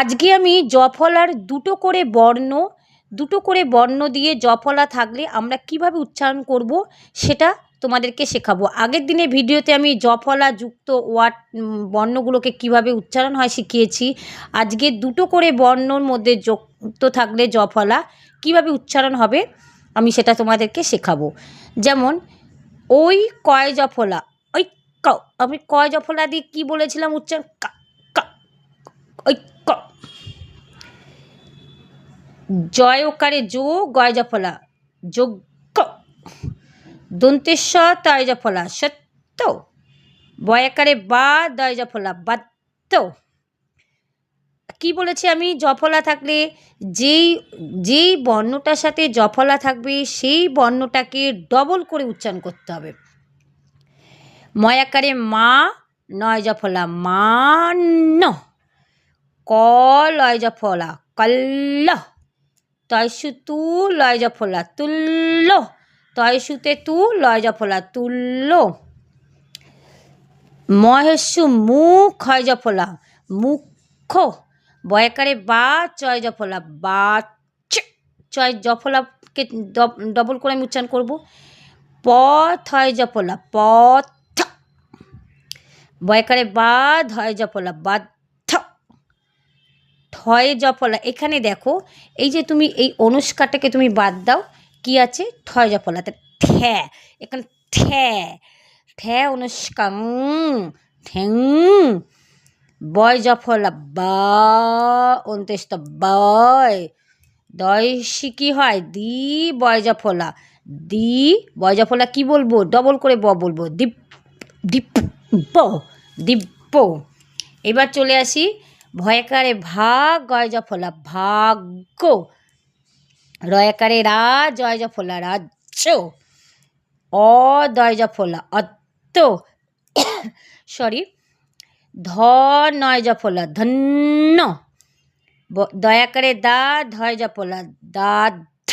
আজকে আমি জফলার দুটো করে বর্ণ, দুটো করে বর্ণ দিয়ে জফলা থাকলে আমরা কীভাবে উচ্চারণ করব সেটা তোমাদেরকে শেখাবো। আগের দিনে ভিডিওতে আমি জফলা যুক্ত ওয়ার্ড বর্ণগুলোকে কীভাবে উচ্চারণ হয় শিখিয়েছি। আজকে দুটো করে বর্ণর মধ্যে যুক্ত থাকলে জফলা কীভাবে উচ্চারণ হবে আমি সেটা তোমাদেরকে শেখাবো। যেমন, ওই কয় জফলা, ওই ক, আমি কয় জফলা দিয়ে কী বলেছিলাম উচ্চারণ? কা কা ওই ক। জয় ওকারে জো গয় জফলা যোগ্য। দন্তেশ্বর তয় জফলা সত্য। বয়াকারে বা দয় জফলা বাত্য কি বলেছি আমি? জফলা থাকলে যেই যেই বর্ণটার সাথে জফলা থাকবে, সেই বর্ণটাকে ডবল করে উচ্চারণ করতে হবে। ময়াকারে মা নয় জফলা মান। ক লয় জফলা কল্ল। তয়সু তু লয় জফলা তুল্য তয়সুতে তু লয় জফলা তুল্য মহেশু মুখ হয় জফলা মুখ্য। বয়াকারে বা চয় জফলা বা চয় জফলাকে ডবল করে আমি উচ্চারণ করব। প থয় জফলা পথ। বয়কারে বা ধয় জফলা বাধ্য ঠয় জফলা। এখানে দেখো, এই যে তুমি এই অনুষ্কাটাকে তুমি বাদ দাও, কি আছে? ঠয় জফলা। তা ঠ্যা এখানে ঠ্যা ঠ্যা অনুষ্কা ঠ্যাং বয় জফলা, বা বয়, দয় কি হয়? দি, বয় জফলা, দি, বয় জফলা কী বলব? ডবল করে ব বলব। দীপ দীপ দিব্য এবার চলে আসি ভয়কারে ভাগ গয় জফলা ভাগ্য। রয়াকারে রা জয় জফলা রাজ্য। অ দয় জফলা অত্ত সরি ধ নয় জফলা ধন্য। দয়াকারে দা ধয় জফলা দা ধ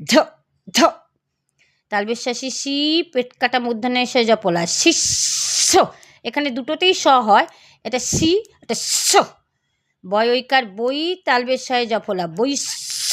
ধ। ধ তালবেশ্বাসী সি, পেট কাটা মূর্ধন্য সে জপলা শিষ্য। এখানে দুটোতেই স হয়। এটা সি এটা স। বয়ৈকার বই তালবেশায় জফলা। বৈশ্য